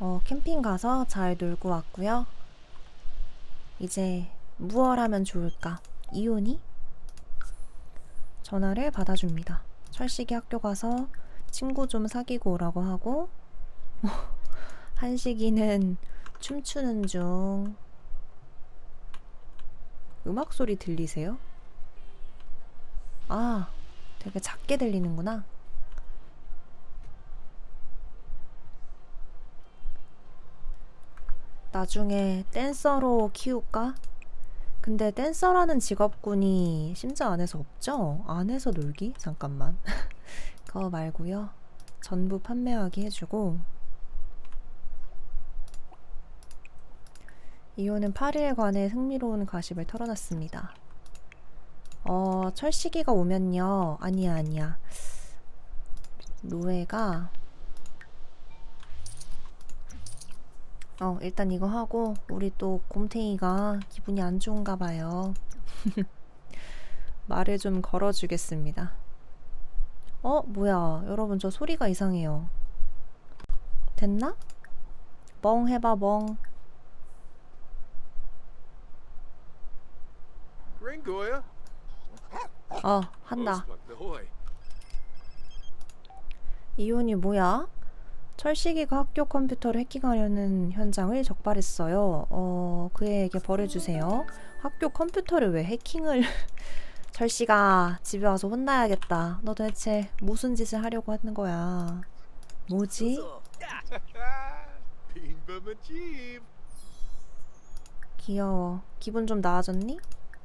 어, 캠핑 가서 잘 놀고 왔고요. 이제 무얼 하면 좋을까? 이온이 전화를 받아줍니다. 철식이 학교 가서 친구 좀 사귀고 오라고 하고 한식이는 춤추는 중 음악 소리 들리세요? 아, 되게 작게 들리는구나. 나중에 댄서로 키울까? 근데 댄서라는 직업군이 심지어 안에서 없죠? 안에서 놀기? 잠깐만. 그거 말고요. 전부 판매하기 해주고 이호는 8일에 관해 흥미로운 가십을 털어놨습니다. 어, 철 시기가 오면요. 아니야, 아니야. 노예가 어, 일단 이거 하고 우리 또 곰탱이가 기분이 안 좋은가 봐요. 말을 좀 걸어주겠습니다. 어, 뭐야. 여러분 저 소리가 이상해요. 됐나? 멍 해봐, 멍. 어, 한다. 이혼이 뭐야? 철식이가 학교 컴퓨터를 해킹하려는 현장을 적발했어요. 어, 그에게 벌해주세요. 학교 컴퓨터를 왜 해킹을... 철식아, 집에 와서 혼나야겠다. 너 도대체 무슨 짓을 하려고 하는 거야? 뭐지? 귀여워. 기분 좀 나아졌니?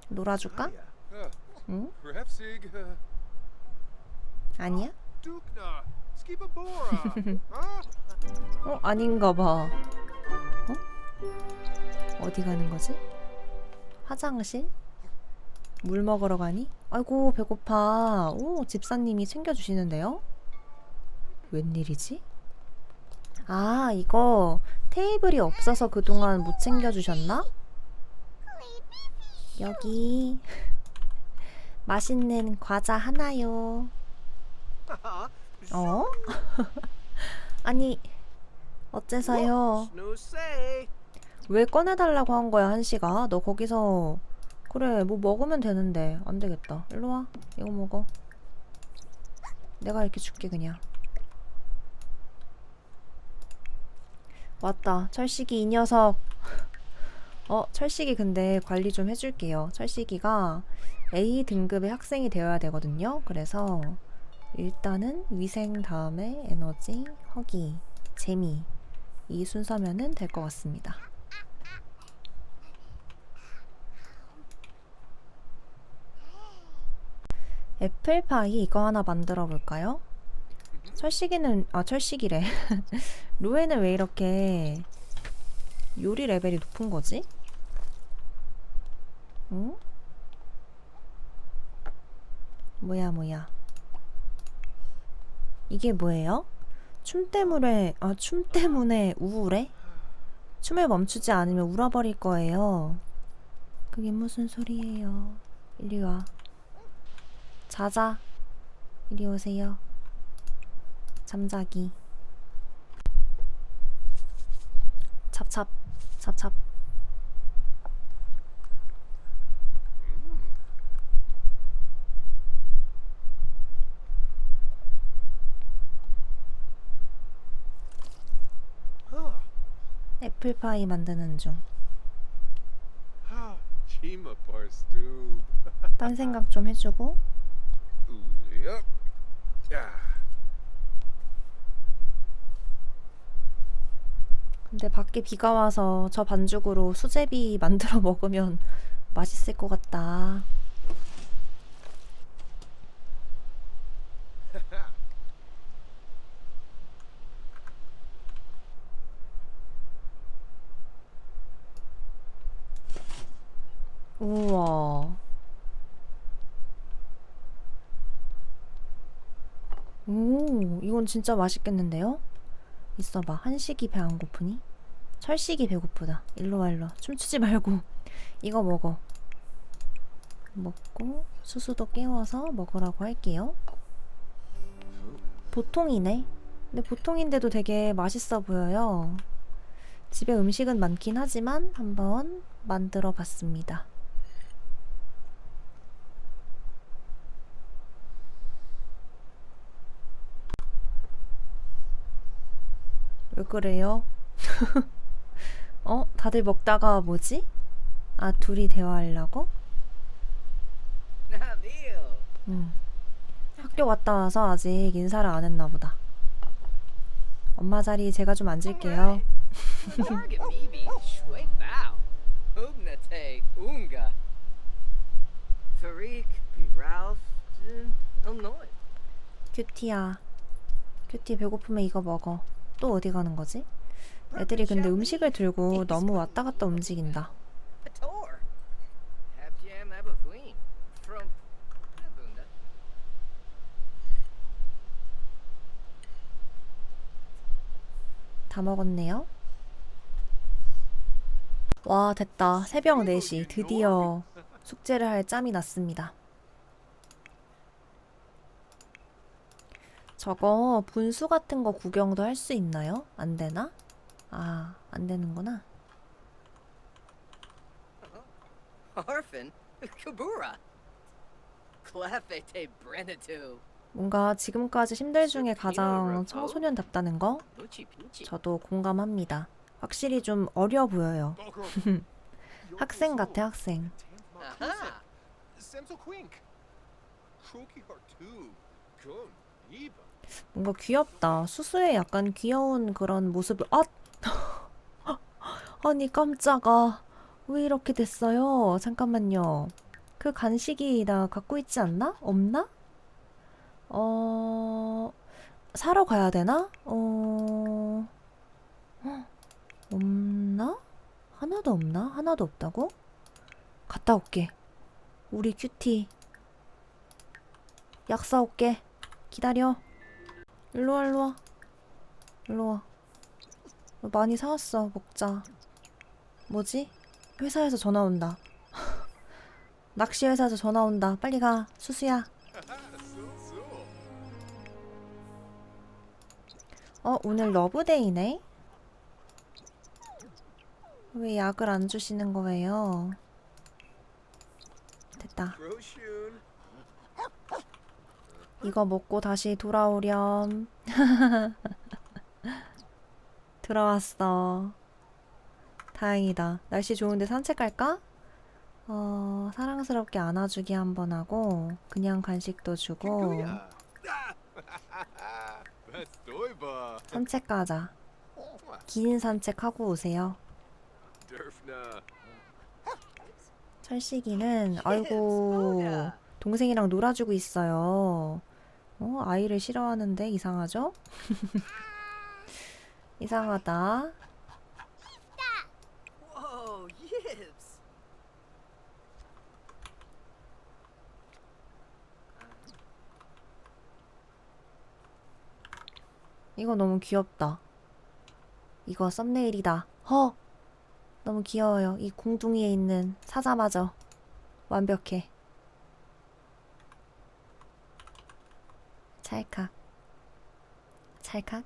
놀아줄까? Uh, 응? Uh, 아니야? 어, 아닌가 봐. 어? 어디 가는 거지? 화장실? 물 먹으러 가니? 아이고, 배고파. 오, 집사님이 챙겨주시는데요? 웬일이지? 아, 이거 테이블이 없어서 그동안 못 챙겨주셨나? 여기 맛있는 과자 하나요. 어? 아니, 어째서요? 왜 꺼내달라고 한 거야, 한씨가? 너 거기서 그래, 뭐 먹으면 되는데 안 되겠다. 일로 와, 이거 먹어. 내가 이렇게 줄게 그냥. 왔다, 철식이 이 녀석. 어, 철식이 근데 관리 좀 해줄게요. 철식이가 A 등급의 학생이 되어야 되거든요. 그래서 일단은 위생 다음에 에너지, 허기, 재미 이 순서면은 될 것 같습니다. 애플파이 이거 하나 만들어 볼까요? 철식이는 아 철식이래. 루에는 왜 이렇게 요리 레벨이 높은 거지? 응? 뭐야 뭐야? 이게 뭐예요? 춤 때문에 아 춤 때문에 우울해? 춤을 멈추지 않으면 울어버릴 거예요. 그게 무슨 소리예요? 이리 와. 자자. 이리 오세요. 잠자기. 찹찹. 찹찹. 애플파이 만드는 중. Parstoob. 딴 생각 좀 해주고. 근데 밖에 비가 와서 저 반죽으로 수제비 만들어 먹으면 맛있을 것 같다. 우와. 오, 이건 진짜 맛있겠는데요? 있어봐. 한식이 배 안 고프니? 철식이 배고프다. 일로 와, 일로 와. 춤추지 말고. 이거 먹어. 먹고, 수수도 깨워서 먹으라고 할게요. 보통이네. 근데 보통인데도 되게 맛있어 보여요. 집에 음식은 많긴 하지만 한번 만들어 봤습니다. 왜 그래요? 어? 다들 먹다가 뭐지? 아, 둘이 대화하려고? 응. 학교 갔다 와서 아직 인사를 안 했나 보다. 엄마 자리 제가 좀 앉을게요. Illinois. 큐티야. 큐티 배고프면 이거 먹어. 또 어디 가는 거지? 애들이 근데 음식을 들고 너무 왔다 갔다 움직인다. 다 먹었네요. 와, 됐다. 새벽 4시. 드디어 숙제를 할 짬이 났습니다. 저거 분수 같은 거 구경도 할 수 있나요? 안 되나? 아, 안 되는구나. Harfin. Kabura. Clefete Brenatu. 뭔가 지금까지 힘들 중에 가장 청소년답다는 거. 저도 공감합니다. 확실히 좀 어려 보여요. 학생 같아, 학생. Aha. Samso Quink. Cookie Heart 2. Gun. Eva. 뭔가 귀엽다. 수수의 약간 귀여운 그런 모습을 아! 아니 깜짝아. 왜 이렇게 됐어요? 잠깐만요. 그 간식이 나 갖고 있지 않나? 없나? 어... 사러 가야 되나? 어... 헉, 없나? 하나도 없나? 하나도 없다고? 갔다 올게. 우리 큐티. 약 사올게. 기다려. 일로와 일로와. 일로와. 어, 많이 사왔어 먹자. 뭐지? 회사에서 전화 온다. 낚시 회사에서 전화 온다. 빨리 가 수수야. 어 오늘 러브데이네? 왜 약을 안 주시는 거예요? 됐다. 이거 먹고 다시 돌아오렴. 들어왔어. 다행이다. 날씨 좋은데 산책 갈까? 어, 사랑스럽게 안아주기 한번 하고, 그냥 간식도 주고. 산책 가자. 긴 산책하고 오세요. 철식이는, 아이고, 동생이랑 놀아주고 있어요. 어, 아이를 싫어하는데 이상하죠? 이상하다. 이거 너무 귀엽다. 이거 썸네일이다. 허! 너무 귀여워요. 이 공둥이에 있는 사자마저. 완벽해. 찰칵. 찰칵.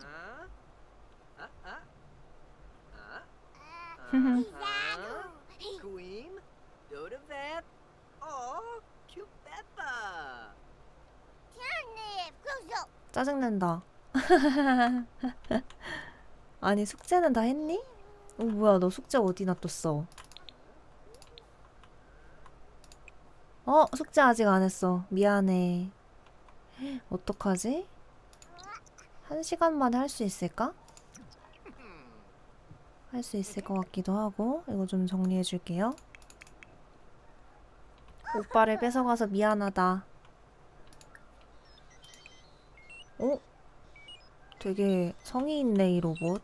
Uh, uh. Uh. Uh-huh. Oh. 짜증난다. 아니, 숙제는 다 했니? 어, 뭐야, 너 숙제 어디 놔뒀어? 어, 숙제 아직 안 했어. 미안해. 어떡하지? 한 시간 만에 할 수 있을까? 할 수 있을 것 같기도 하고 이거 좀 정리해 줄게요. 오빠를 뺏어가서 미안하다. 어? 되게 성의 있네 이 로봇.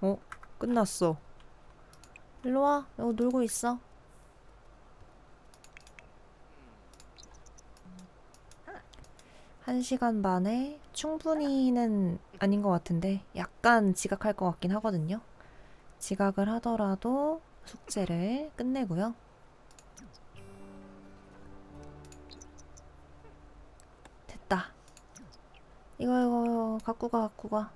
어? 끝났어. 일로 와. 여기 놀고 있어. 한 시간 반에 충분히는 아닌 것 같은데 약간 지각할 것 같긴 하거든요. 지각을 하더라도 숙제를 끝내고요. 됐다. 이거 이거 갖고 가 갖고 가.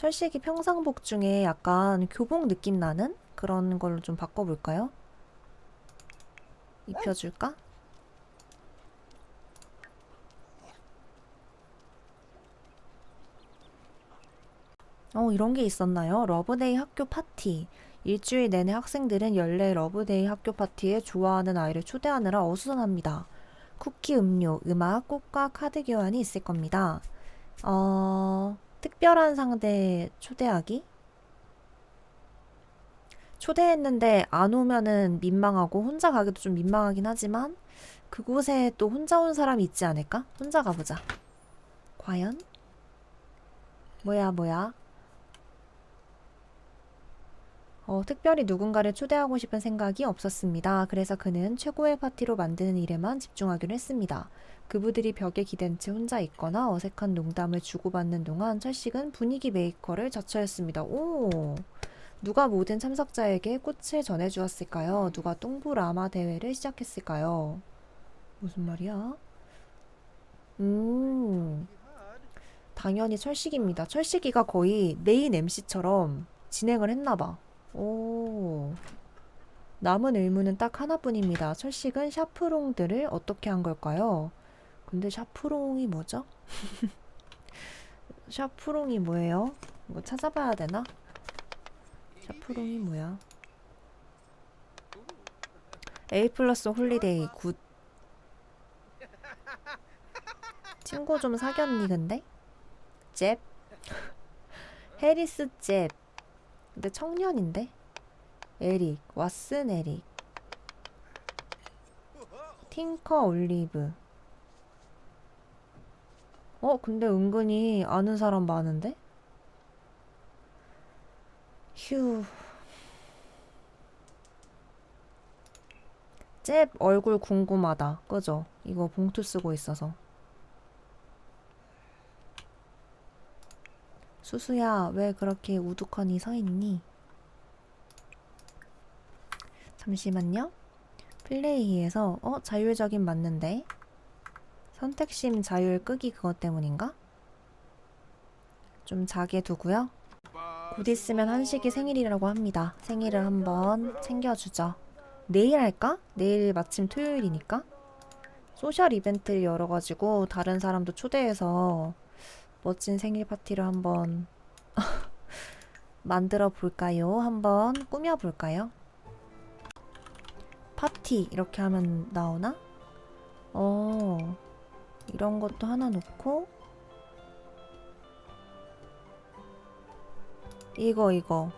철식이 평상복 중에 약간 교복 느낌 나는 그런 걸로 좀 바꿔볼까요? 입혀줄까? 어, 이런 게 있었나요? 러브데이 학교 파티. 일주일 내내 학생들은 연례 러브데이 학교 파티에 좋아하는 아이를 초대하느라 어수선합니다. 쿠키, 음료, 음악, 꽃과 카드 교환이 있을 겁니다. 어, 특별한 상대 초대하기? 초대했는데 안 오면은 민망하고 혼자 가기도 좀 민망하긴 하지만 그곳에 또 혼자 온 사람이 있지 않을까? 혼자 가보자. 과연? 뭐야, 뭐야? 어, 특별히 누군가를 초대하고 싶은 생각이 없었습니다. 그래서 그는 최고의 파티로 만드는 일에만 집중하기로 했습니다. 그부들이 벽에 기댄 채 혼자 있거나 어색한 농담을 주고받는 동안 철식은 분위기 메이커를 자처했습니다. 오! 누가 모든 참석자에게 꽃을 전해주었을까요? 누가 똥부 라마 대회를 시작했을까요? 무슨 말이야? 음, 당연히 철식입니다. 철식이가 거의 메인 MC처럼 진행을 했나봐. 오. 남은 의무는 딱 하나뿐입니다. 철식은 샤프롱들을 어떻게 한 걸까요? 근데 샤프롱이 뭐죠? 샤프롱이 뭐예요? 이거 찾아봐야 되나? 샤프롱이 뭐야? A 플러스 홀리데이 굿. 친구 좀 사귀었니 근데? 잽? 해리스 잽. 근데 청년인데? 에릭, 왓슨 에릭. 팅커 올리브. 어, 근데 은근히 아는 사람 많은데? 휴. 잽 얼굴 궁금하다. 그죠? 이거 봉투 쓰고 있어서. 수수야, 왜 그렇게 우두커니 서 있니? 잠시만요. 플레이에서 어 자율적인 맞는데 선택심 자율 끄기 그것 때문인가? 좀 자게 두고요. 곧 있으면 한식이 생일이라고 합니다. 생일을 한번 챙겨주죠. 내일 할까? 내일 마침 토요일이니까. 소셜 이벤트를 열어가지고 다른 사람도 초대해서 멋진 생일 파티를 한번 만들어 볼까요? 한번 꾸며 볼까요? 파티 이렇게 하면 나오나? 어, 이런 것도 하나 놓고 이거 이거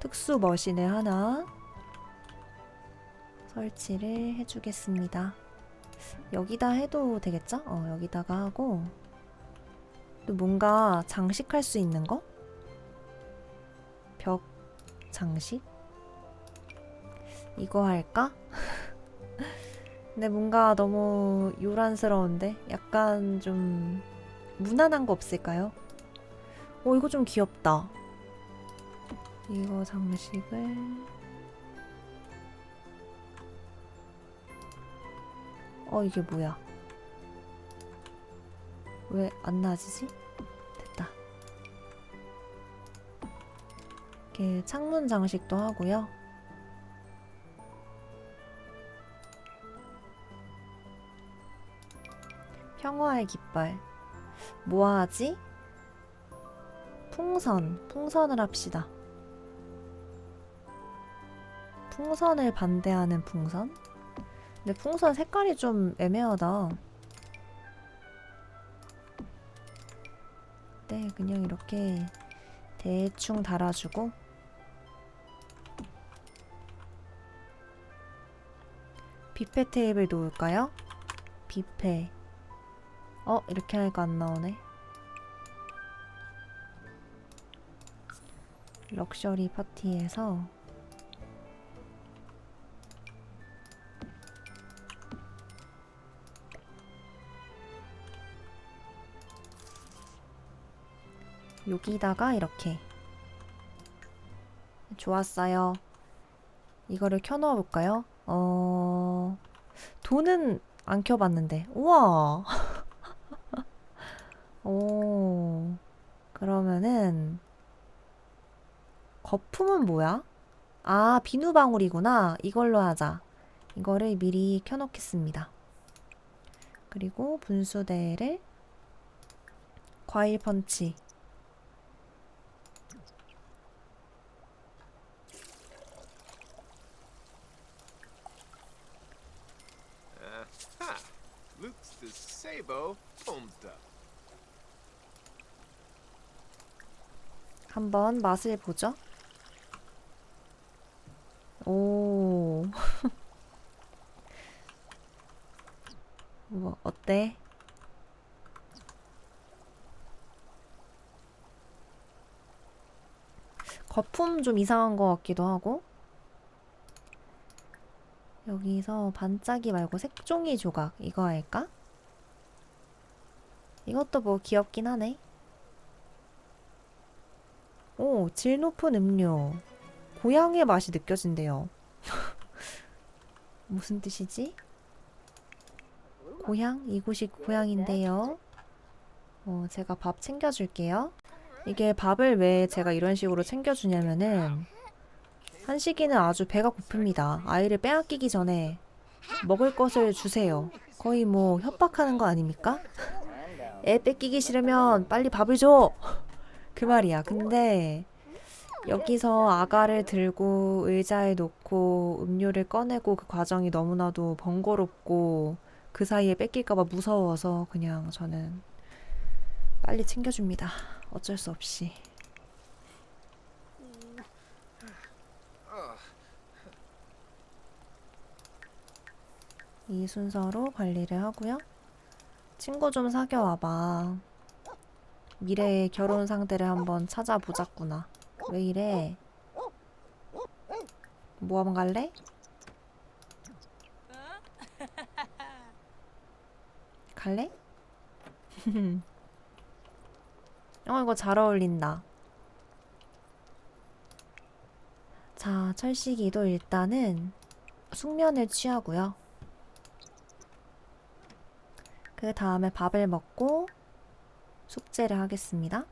특수 머신을 하나 설치를 해주겠습니다. 여기다 해도 되겠죠? 어, 여기다가 하고 또 뭔가 장식할 수 있는 거? 벽 장식? 이거 할까? 근데 뭔가 너무 요란스러운데? 약간 좀 무난한 거 없을까요? 어, 이거 좀 귀엽다. 이거 장식을 어, 이게 뭐야? 왜 안 나지지? 됐다. 이렇게 창문 장식도 하고요. 평화의 깃발. 뭐 하지? 풍선. 풍선을 합시다. 풍선을 반대하는 풍선? 근데 풍선 색깔이 좀 애매하다. 네, 그냥 이렇게 대충 달아주고 뷔페 테이블 놓을까요? 뷔페 어, 이렇게 하니까 안 나오네. 럭셔리 파티에서 여기다가 이렇게 좋았어요. 이거를 켜놓아 볼까요? 어... 돈은 안 켜봤는데 우와 오, 그러면은, 거품은 뭐야? 아, 비누방울이구나. 이걸로 하자. 이거를 미리 켜놓겠습니다. 그리고 분수대를 과일 펀치. Luke's the Sabo Pomsta. 한번 맛을 보죠. 오. 뭐, 어때? 거품 좀 이상한 것 같기도 하고. 여기서 반짝이 말고 색종이 조각 이거 할까? 이것도 뭐 귀엽긴 하네. 오, 질 높은 음료. 고향의 맛이 느껴진대요. 무슨 뜻이지? 고향? 이곳이 고향인데요. 어, 제가 밥 챙겨줄게요. 이게 밥을 왜 제가 이런 식으로 챙겨주냐면은, 한식이는 아주 배가 고픕니다. 아이를 빼앗기기 전에 먹을 것을 주세요. 거의 뭐 협박하는 거 아닙니까? 애 뺏기기 싫으면 빨리 밥을 줘! 그 말이야. 근데 여기서 아가를 들고 의자에 놓고 음료를 꺼내고 그 과정이 너무나도 번거롭고 그 사이에 뺏길까봐 무서워서 그냥 저는 빨리 챙겨줍니다. 어쩔 수 없이. 이 순서로 관리를 하고요. 친구 좀 사귀어 와봐. 미래의 결혼 상대를 한번 찾아보자꾸나. 왜 이래? 모험 갈래? 갈래? 어, 이거 잘 어울린다. 자, 철식이도 일단은 숙면을 취하고요. 그 다음에 밥을 먹고 숙제를 하겠습니다.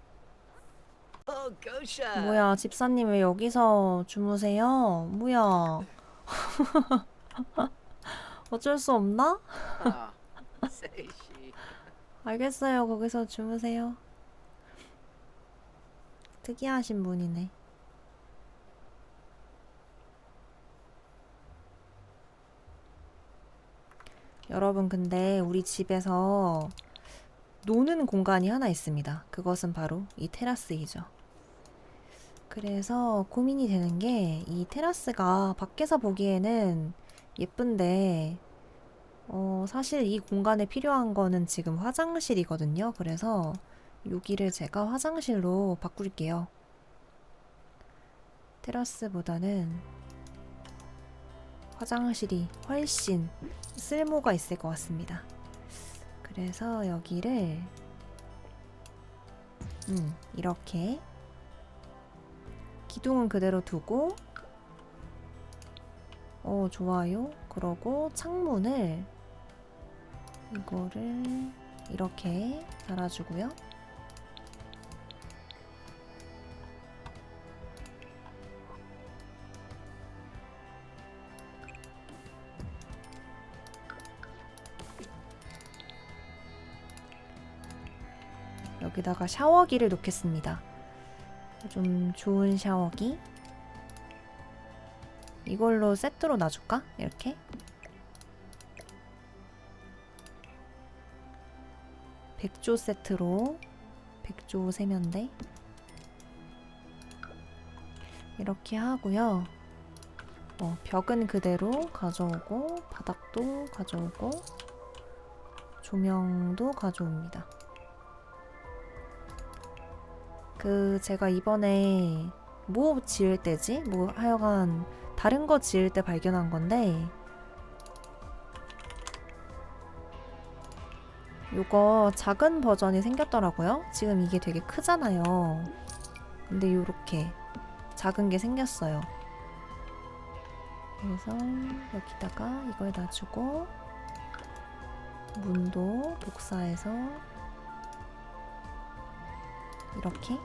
뭐야, 집사님 왜 여기서 주무세요? 뭐야. 어쩔 수 없나? She. 알겠어요. 거기서 주무세요. 특이하신 분이네. 여러분, 근데 우리 집에서 노는 공간이 하나 있습니다. 그것은 바로 이 테라스이죠. 그래서 고민이 되는 게 이 테라스가 밖에서 보기에는 예쁜데 어, 사실 이 공간에 필요한 거는 지금 화장실이거든요. 그래서 여기를 제가 화장실로 바꿀게요. 테라스보다는 화장실이 훨씬 쓸모가 있을 것 같습니다. 그래서 여기를 음, 이렇게 기둥은 그대로 두고 어, 좋아요. 그러고 창문을 이거를 이렇게 달아주고요. 여기다가 샤워기를 놓겠습니다. 좀 좋은 샤워기. 이걸로 세트로 놔줄까? 이렇게? 백조 세트로 백조 세면대 이렇게 하고요. 어, 벽은 그대로 가져오고 바닥도 가져오고 조명도 가져옵니다. 그 제가 이번에 뭐 지을 때지? 뭐 하여간 다른 거 지을 때 발견한 건데 요거 작은 버전이 생겼더라고요. 지금 이게 되게 크잖아요. 근데 요렇게 작은 게 생겼어요. 그래서 여기다가 이걸 놔주고 문도 복사해서 이렇게.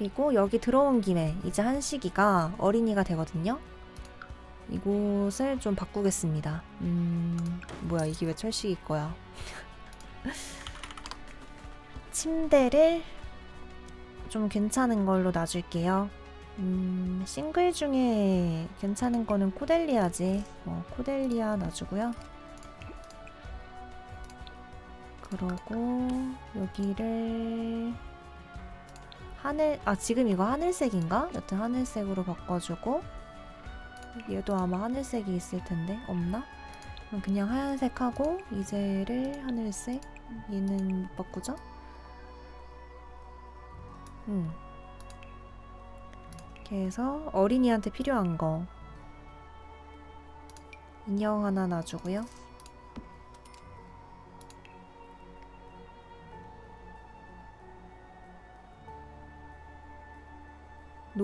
그리고 여기 들어온 김에 이제 한식이가 어린이가 되거든요. 이곳을 좀 바꾸겠습니다. 음, 뭐야, 이게 왜 철식이 거야? 침대를 좀 괜찮은 걸로 놔줄게요. 음, 싱글 중에 괜찮은 거는 코델리아지. 어, 코델리아 놔주고요. 그러고 여기를 하늘 아 지금 이거 하늘색인가? 여튼 하늘색으로 바꿔주고 얘도 아마 하늘색이 있을 텐데 없나? 그럼 그냥 하얀색 하고 이제를 하늘색 얘는 못 바꾸죠? 음 이렇게 해서 어린이한테 필요한 거 인형 하나 놔주고요.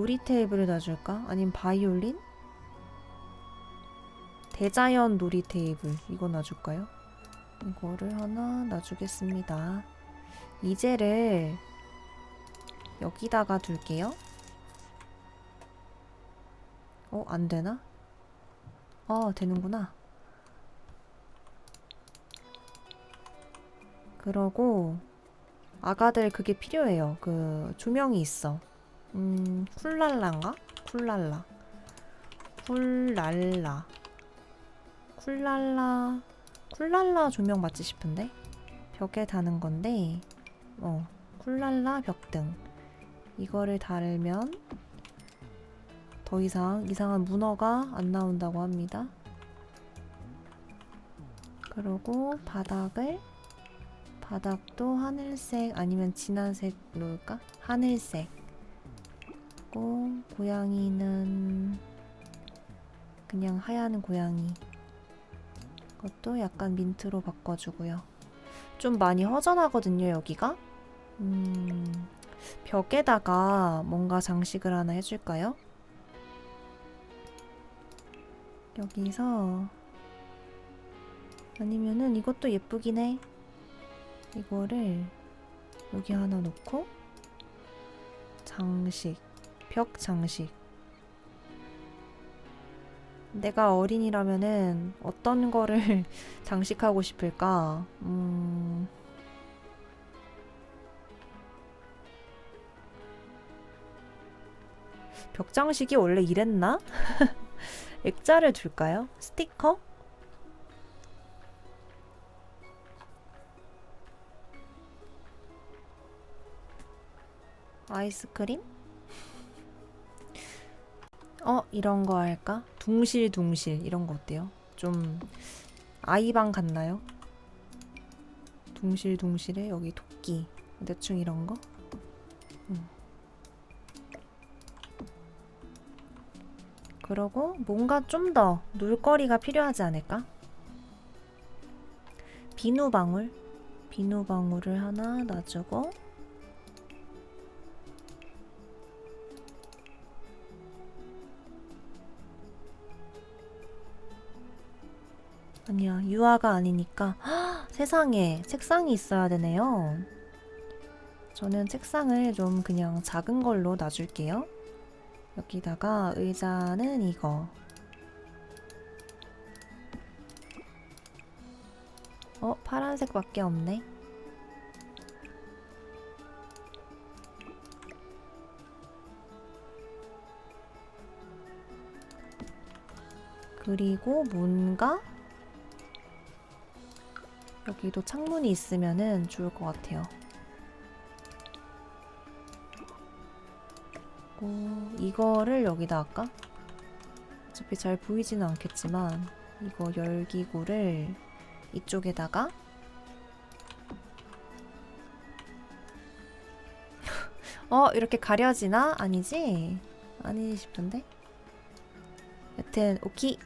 놀이 테이블을 놔줄까? 아니면 바이올린? 대자연 놀이 테이블 이거 놔줄까요? 이거를 하나 놔주겠습니다. 이제를 여기다가 둘게요. 어, 안 되나? 아, 되는구나. 그러고 아가들 그게 필요해요. 그 조명이 있어. 음, 쿨랄라인가? 쿨랄라. 쿨랄라. 쿨랄라. 쿨랄라 조명 맞지 싶은데? 벽에 다는 건데, 어, 쿨랄라 벽등. 이거를 달면 더 이상 이상한 문어가 안 나온다고 합니다. 그리고 바닥을 바닥도 하늘색 아니면 진한색 놓을까? 하늘색. 고 고양이는 그냥 하얀 고양이. 그것도 약간 민트로 바꿔주고요. 좀 많이 허전하거든요, 여기가. 음, 벽에다가 뭔가 장식을 하나 해줄까요? 여기서 아니면은 이것도 예쁘긴 해. 이거를 여기 하나 놓고 장식, 벽 장식. 내가 어린이라면은 어떤 거를 장식하고 싶을까? 음. 벽 장식이 원래 이랬나? 액자를 둘까요? 스티커? 아이스크림? 어, 이런 거 할까? 둥실둥실 이런 거 어때요? 좀 아이방 같나요? 둥실둥실에 여기 토끼 대충 이런 거? 음. 그러고 뭔가 좀 더 놀거리가 필요하지 않을까? 비누방울 비누방울을 하나 놔주고 아니야 유아가 아니니까 헉, 세상에 책상이 있어야 되네요 저는 책상을 좀 그냥 작은 걸로 놔줄게요 여기다가 의자는 이거. 어, 파란색밖에 없네. 그리고 뭔가 여기도 창문이 있으면은 좋을 것 같아요. 그리고 이거를 여기다 할까? 어차피 잘 보이지는 않겠지만 이거 열기구를 이쪽에다가 어 이렇게 가려지나? 아니지? 아니지 싶은데 여튼 오키